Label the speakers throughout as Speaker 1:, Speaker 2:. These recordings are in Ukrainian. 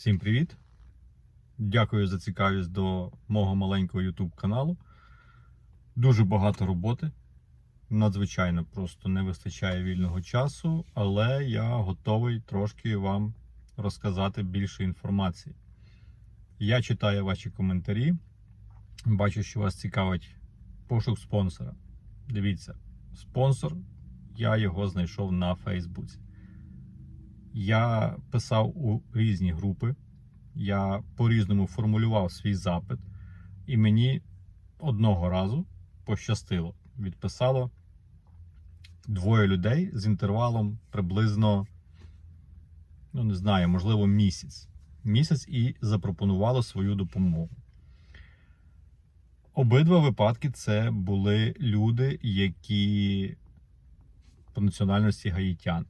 Speaker 1: Всім привіт! Дякую за цікавість до мого маленького YouTube каналу. Дуже багато роботи. Надзвичайно просто не вистачає вільного часу, але я готовий трошки вам розказати більше інформації. Я читаю ваші коментарі. Бачу, що вас цікавить пошук спонсора. Дивіться, спонсор, я його знайшов на Фейсбуці. Я писав у різні групи, я по-різному формулював свій запит, і мені одного разу пощастило. Відписало двоє людей з інтервалом приблизно, ну не знаю, можливо, місяць. Місяць і запропонувало свою допомогу. Обидва випадки це були люди, які по національності гаїтяни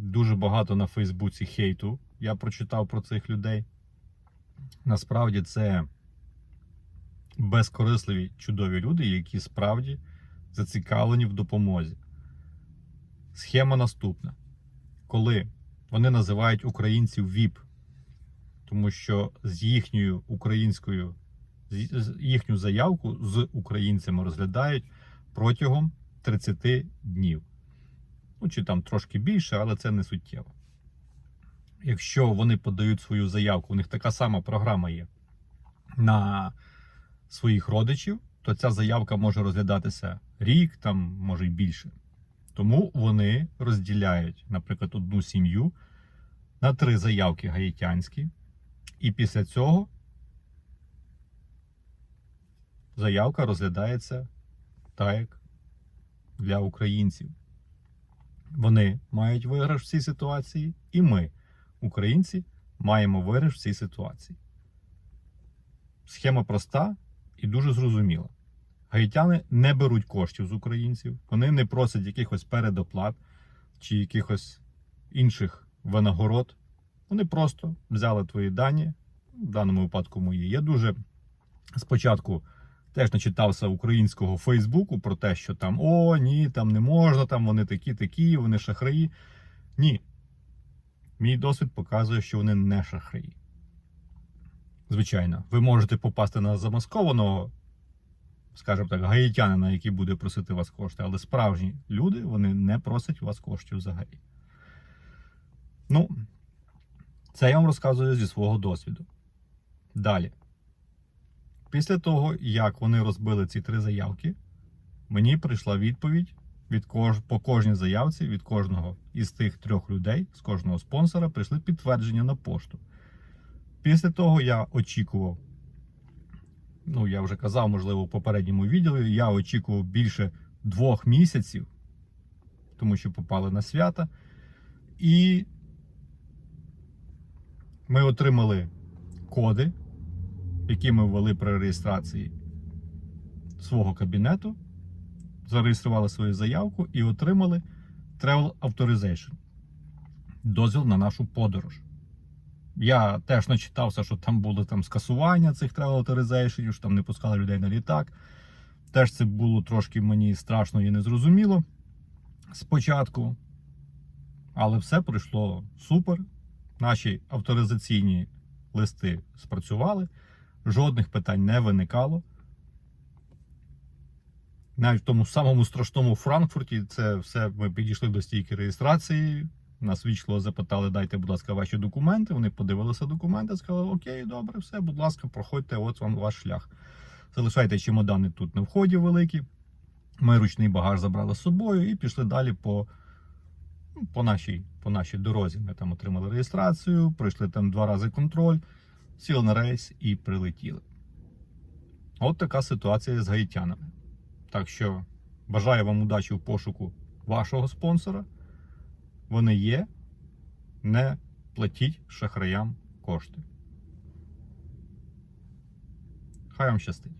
Speaker 1: дуже багато на Фейсбуці хейту. Я прочитав про цих людей. Насправді це безкорисливі чудові люди, які справді зацікавлені в допомозі. Схема наступна. Коли вони називають українців ВІП, тому що з їхньою українською їхню заявку з українцями розглядають протягом 30 днів ну чи там трошки більше, але це не суттєво. Якщо вони подають свою заявку, у них така сама програма є на своїх родичів, то ця заявка може розглядатися рік, там може й більше. Тому вони розділяють, наприклад, одну сім'ю на три заявки гаїтянські, і після цього заявка розглядається так, як для українців. Вони мають виграш в цій ситуації, і ми, українці, маємо виграш в цій ситуації. Схема проста і дуже зрозуміла. Гаїтяни не беруть коштів з українців, вони не просять якихось передоплат чи якихось інших винагород. Вони просто взяли твої дані, в даному випадку мої. Я дуже спочатку теж начитався українського Фейсбуку про те, що там о, ні, там не можна, там вони такі, такі, вони шахраї. Ні. Мій досвід показує, що вони не шахраї. Звичайно, ви можете попасти на замаскованого, скажімо так, гаїтянина, який буде просити вас кошти, але справжні люди вони не просять вас коштів взагалі. Ну, це я вам розказую зі свого досвіду. Далі. Після того, як вони розбили ці три заявки, мені прийшла відповідь від кож... по кожній заявці від кожного із тих трьох людей, з кожного спонсора, прийшли підтвердження на пошту. Після того я очікував, ну я вже казав, можливо, в попередньому відео, я очікував більше двох місяців, тому що попали на свята. І ми отримали коди які ми ввели при реєстрації свого кабінету, зареєстрували свою заявку і отримали Travel Authorization, дозвіл на нашу подорож. Я теж начитався, що там було там скасування цих Travel Authorization, що там не пускали людей на літак. Теж це було трошки мені страшно і незрозуміло спочатку. Але все пройшло супер. Наші авторизаційні листи спрацювали. Жодних питань не виникало. Навіть в тому самому страшному Франкфурті це все ми підійшли до стійки реєстрації. Нас вічливо запитали, дайте, будь ласка, ваші документи. Вони подивилися документи, сказали, окей, добре, все, будь ласка, проходьте, от вам ваш шлях. Залишайте чемодани тут на вході великі. Ми ручний багаж забрали з собою і пішли далі по, ну, по, нашій, по нашій дорозі. Ми там отримали реєстрацію, пройшли там два рази контроль сіли на рейс і прилетіли. От така ситуація з гаїтянами. Так що бажаю вам удачі в пошуку вашого спонсора. Вони є. Не платіть шахраям кошти. Хай вам щастить.